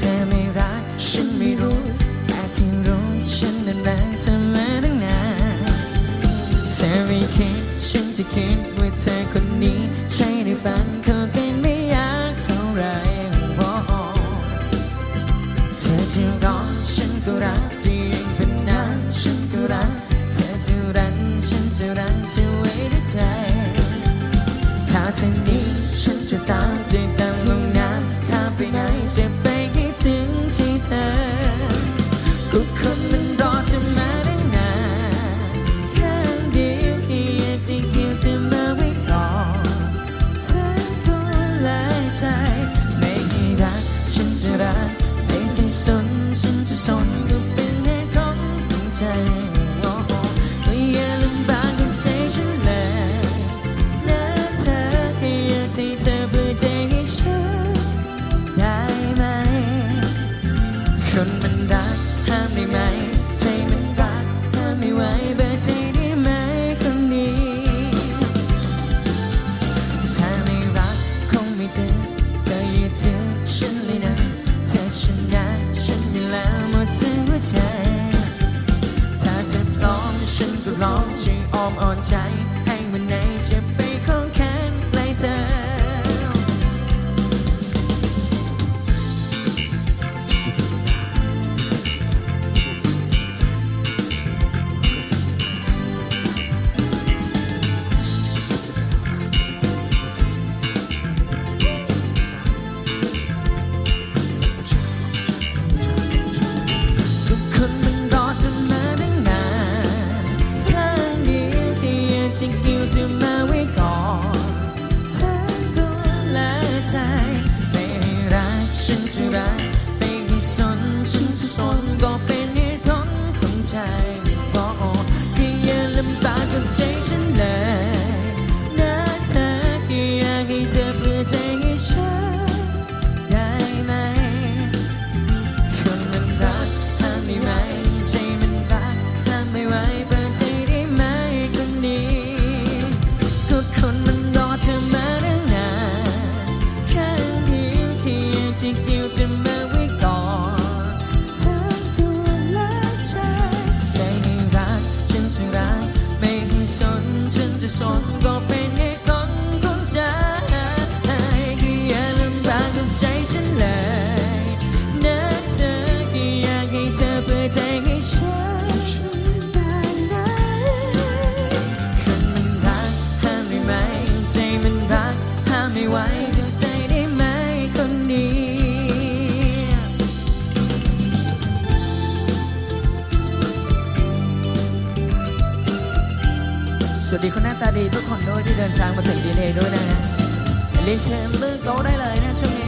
เธอไม่รัก ฉันไม่รู้ แต่ที่รู้ฉันนั้นรักเธอมาตั้งนานเธอไม่คิดฉันจะคิดว่าเธอคนนี้ ใช่ในฝันเขาเป็นไม่ยากเท่าไรเธอจะร้องฉันก็รักจยังเป็นน้ำฉันก็รัก เธอจะรันฉันจะรันจะไว้ด้วยใจถ้าเธอนี้ฉันจะตามเธอดำลงน้ำข้าไปไหนจะไป คนมันรอเธอมาตั้งนานข้างเดียวแค่อยากจะเกี่ยวเธอมาไว้ก่อนทั้งตัวและใจไม่ให้รักฉันจะรัก ใจได้ไหมคนนี้ถ้าไม่รักคงไม่เป็นเธออย่าถือฉันเลยนะเธอชนะฉันอยู่แล้วหมดทั้งหัวใจถ้าเธอพร้อมฉันก็พร้อมช่วยอ้อมอ่อนใจ ให้วันไหนจะไปของแขนไกลเธอ จะมาไว้ก่อนทั้งตัวและใจไม่ให้รักฉันจะรักไม่ให้สนฉันจะสนก็เป็นเหตุผลของใจก็ จะมาไว้ก่อนทั้งตัวและใจไม่ให้รักฉันจะรักไม่ให้สนฉันจะสนก็ สวัสดีคนหน้าตาดีทุกคนด้วยที่เดินทางมาถึงดีเนด้วยนะฮะเรียนเชิญเลือกโต๊ะได้เลยนะช่วงนี้